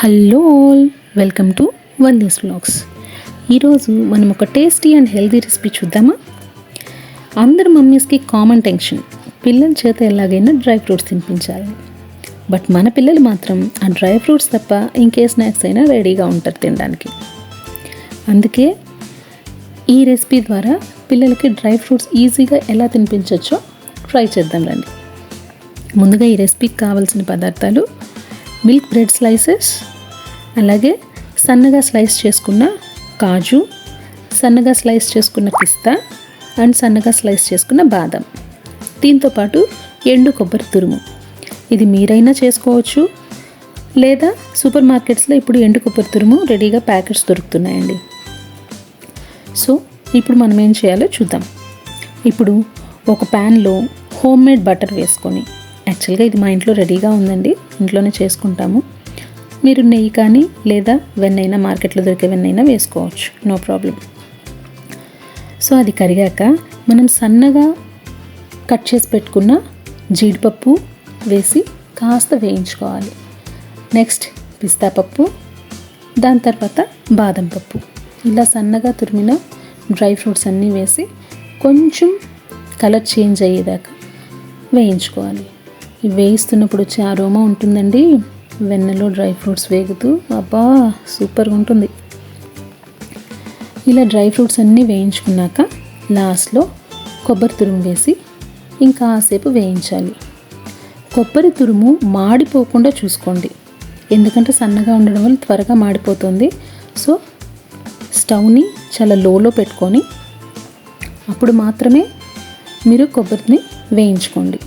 Hello all welcome to Valli's vlogs ఈరోజు మనం ఒక టేస్టీ అండ్ హెల్దీ రెసిపీ చూద్దామా? అందరు మమ్మీస్కి కామన్ టెన్షన్ పిల్లల చేత ఎలాగైనా డ్రై ఫ్రూట్స్ తినిపించాలి. బట్ మన పిల్లలు మాత్రం ఆ డ్రై ఫ్రూట్స్ తప్ప ఇంకే స్నాక్స్ అయినా రెడీగా ఉంటారు తినడానికి. అందుకే ఈ రెసిపీ ద్వారా పిల్లలకి డ్రై ఫ్రూట్స్ ఈజీగా ఎలా తినిపించవచ్చో ట్రై చేద్దాం రండి. ముందుగా ఈ రెసిపీకి కావాల్సిన పదార్థాలు మిల్క్ బ్రెడ్ స్లైసెస్ అలాగే సన్నగా స్లైస్ చేసుకున్న కాజు సన్నగా స్లైస్ చేసుకున్న పిస్తా అండ్ సన్నగా స్లైస్ చేసుకున్న బాదం. దీంతో పాటు ఎండు కొబ్బరి తురుము. ఇది మీరైనా చేసుకోవచ్చు. లేదా సూపర్ మార్కెట్స్లో ఇప్పుడు ఎండు కొబ్బరి తురుము రెడీగా ప్యాకెట్స్ దొరుకుతున్నాయండి. సో ఇప్పుడు మనం ఏం చేయాలో చూద్దాం. ఇప్పుడు ఒక ప్యాన్లో హోమ్ మేడ్ బటర్ వేసుకొని యాక్చువల్గా ఇది మా ఇంట్లో రెడీగా ఉందండి. ఇంట్లోనే చేసుకుంటాము. మీరు నెయ్యి కానీ లేదా వెన్నైనా మార్కెట్లో దొరికే వెన్నైనా వేసుకోవచ్చు. No problem. సో అది కరిగాక మనం సన్నగా కట్ చేసి పెట్టుకున్న జీడిపప్పు వేసి కాస్త వేయించుకోవాలి. నెక్స్ట్ పిస్తా పప్పు దాని తర్వాత బాదం పప్పు. ఇలా సన్నగా తురిమిన డ్రై ఫ్రూట్స్ అన్నీ వేసి కొంచెం కలర్ చేంజ్ అయ్యేదాకా వేయించుకోవాలి. వేయిస్తున్నప్పుడు వచ్చే అరోమా ఉంటుందండి. వెన్నెలో డ్రై ఫ్రూట్స్ వేగుతూ అబ్బా సూపర్గా ఉంటుంది. ఇలా డ్రై ఫ్రూట్స్ అన్నీ వేయించుకున్నాక లాస్ట్లో కొబ్బరి తురుము వేసి ఇంకాసేపు వేయించాలి. కొబ్బరి తురుము మాడిపోకుండా చూసుకోండి. ఎందుకంటే సన్నగా ఉండడం వల్ల త్వరగా మాడిపోతుంది. సో స్టవ్ని చాలా లోలో పెట్టుకొని అప్పుడు మాత్రమే మీరు కొబ్బరిని వేయించుకోండి.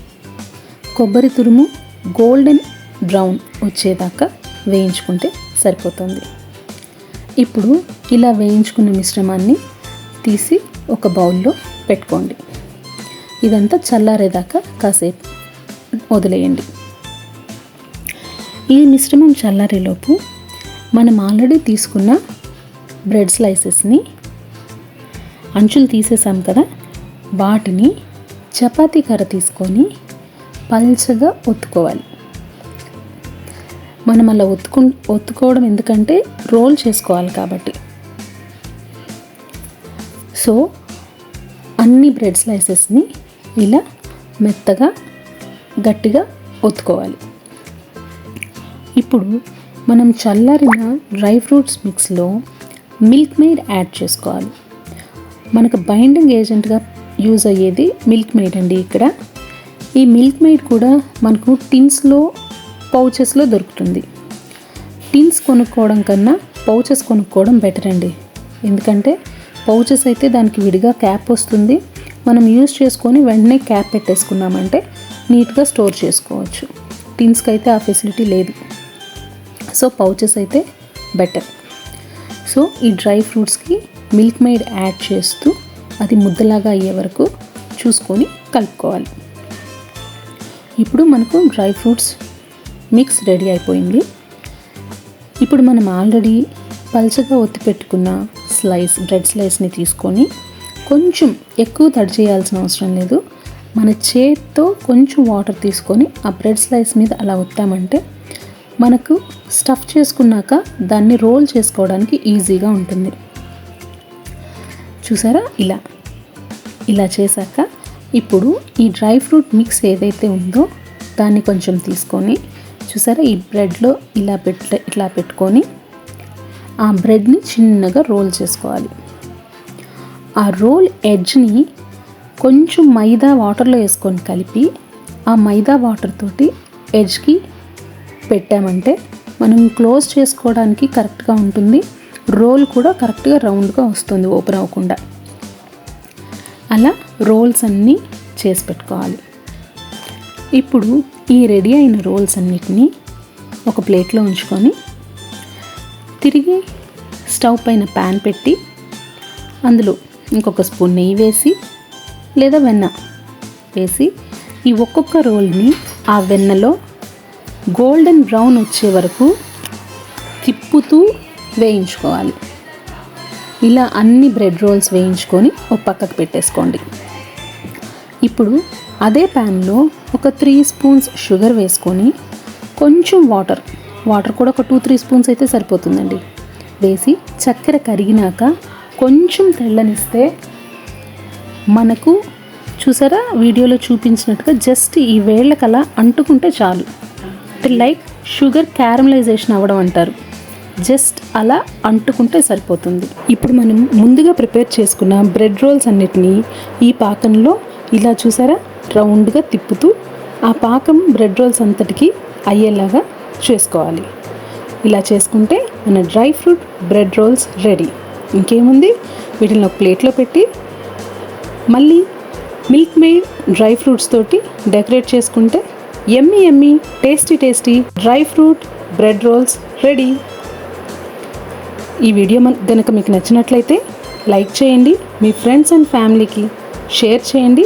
కొబ్బరి తురుము గోల్డెన్ బ్రౌన్ వచ్చేదాకా వేయించుకుంటే సరిపోతుంది. ఇప్పుడు ఇలా వేయించుకున్న మిశ్రమాన్ని తీసి ఒక బౌల్లో పెట్టుకోండి. ఇదంతా చల్లారేదాకా కాసేపు వదిలేయండి. ఈ మిశ్రమం చల్లారేలోపు మనం ఆల్రెడీ తీసుకున్న బ్రెడ్ స్లైసెస్ని అంచులు తీసేసాం కదా వాటిని చపాతీ కర్ర తీసుకొని పల్చగా ఒత్తుకోవాలి. మనం అలా ఒత్తుకు ఒత్తుకోవడం ఎందుకంటే రోల్ చేసుకోవాలి కాబట్టి. సో అన్ని బ్రెడ్ స్లైసెస్ని ఇలా మెత్తగా గట్టిగా ఒత్తుకోవాలి. ఇప్పుడు మనం చల్లారిన డ్రై ఫ్రూట్స్ మిక్స్లో మిల్క్ మెయిడ్ యాడ్ చేసుకోవాలి. మనకు బైండింగ్ ఏజెంట్గా యూజ్ అయ్యేది మిల్క్ మెయిడ్ అండి ఇక్కడ. ఈ మిల్క్ మెయిడ్ కూడా మనకు టిన్స్లో పౌచెస్లో దొరుకుతుంది. టిన్స్ కొనుక్కోవడం కన్నా పౌచెస్ కొనుక్కోవడం బెటర్ అండి. ఎందుకంటే పౌచెస్ అయితే దానికి విడిగా క్యాప్ వస్తుంది. మనం యూజ్ చేసుకొని వెంటనే క్యాప్ పెట్టేసుకున్నామంటే నీట్గా స్టోర్ చేసుకోవచ్చు. టిన్స్కి అయితే ఆ ఫెసిలిటీ లేదు. సో పౌచెస్ అయితే బెటర్. సో ఈ డ్రై ఫ్రూట్స్కి మిల్క్ మెయిడ్ యాడ్ చేస్తూ అది ముద్దలాగా అయ్యే వరకు చూసుకొని కలుపుకోవాలి. ఇప్పుడు మనకు డ్రై ఫ్రూట్స్ మిక్స్ రెడీ అయిపోయింది. ఇప్పుడు మనం ఆల్రెడీ పల్చగా ఒత్తి పెట్టుకున్న స్లైస్ బ్రెడ్ స్లైస్ని తీసుకొని కొంచెం ఎక్కువ తడి చేయాల్సిన అవసరం లేదు. మన చేత్తో కొంచెం వాటర్ తీసుకొని ఆ బ్రెడ్ స్లైస్ మీద అలా ఒత్తామంటే మనకు స్టఫ్ చేసుకున్నాక దాన్ని రోల్ చేసుకోవడానికి ఈజీగా ఉంటుంది. చూసారా? ఇలా. ఇలా చేశాక ఇప్పుడు ఈ డ్రై ఫ్రూట్ మిక్స్ ఏదైతే ఉందో దాన్ని కొంచెం తీసుకొని చూసారా ఈ బ్రెడ్లో ఇలా పెట్ట ఇట్లా పెట్టుకొని ఆ బ్రెడ్ని చిన్నగా రోల్ చేసుకోవాలి. ఆ రోల్ ఎడ్జ్ని కొంచెం మైదా వాటర్లో వేసుకొని కలిపి ఆ మైదా వాటర్ తోటి ఎడ్జ్కి పెట్టామంటే మనం క్లోజ్ చేసుకోవడానికి కరెక్ట్గా ఉంటుంది. రోల్ కూడా కరెక్ట్గా రౌండ్గా వస్తుంది ఓపెన్ అవ్వకుండా. అలా రోల్స్ అన్నీ చేసి పెట్టుకోవాలి. ఇప్పుడు ఈ రెడీ అయిన రోల్స్ అన్నిటినీ ఒక ప్లేట్లో ఉంచుకొని తిరిగి స్టవ్ పైన ప్యాన్ పెట్టి అందులో ఇంకొక స్పూన్ నెయ్యి వేసి లేదా వెన్న వేసి ఈ ఒక్కొక్క రోల్ని ఆ వెన్నలో గోల్డెన్ బ్రౌన్ వచ్చే వరకు తిప్పుతూ వేయించుకోవాలి. ఇలా అన్ని బ్రెడ్ రోల్స్ వేయించుకొని ఒక పక్కకు పెట్టేసుకోండి. ఇప్పుడు అదే ప్యాన్లో ఒక త్రీ స్పూన్స్ షుగర్ వేసుకొని కొంచెం వాటర్ వాటర్ కూడా ఒక టూ త్రీ స్పూన్స్ అయితే సరిపోతుందండి. వేసి చక్కెర కరిగినాక కొంచెం తెల్లనిస్తే మనకు చూసారా? వీడియోలో చూపించినట్టుగా జస్ట్ ఈ వేళ్ళకలా అంటుకుంటే చాలు. లైక్ షుగర్ క్యారమలైజేషన్ అవ్వడం అంటారు. జస్ట్ అలా అంటుకుంటే సరిపోతుంది. ఇప్పుడు మనం ముందుగా ప్రిపేర్ చేసుకున్న బ్రెడ్ రోల్స్ అన్నిటినీ ఈ పాకంలో ఇలా చూసారా? రౌండ్గా తిప్పుతూ ఆ పాకం బ్రెడ్ రోల్స్ అంతటికి అయ్యేలాగా చేసుకోవాలి. ఇలా చేసుకుంటే మన dry fruit bread rolls ready. ఇంకేముంది? వీటిని ఒక ప్లేట్లో పెట్టి మళ్ళీ మిల్క్ మేడ్ డ్రై ఫ్రూట్స్ తోటి డెకరేట్ చేసుకుంటే yummy yummy tasty tasty dry fruit bread rolls ready. ఈ వీడియో మన కనుక మీకు నచ్చినట్లయితే లైక్ చేయండి మీ ఫ్రెండ్స్ అండ్ ఫ్యామిలీకి షేర్ చేయండి.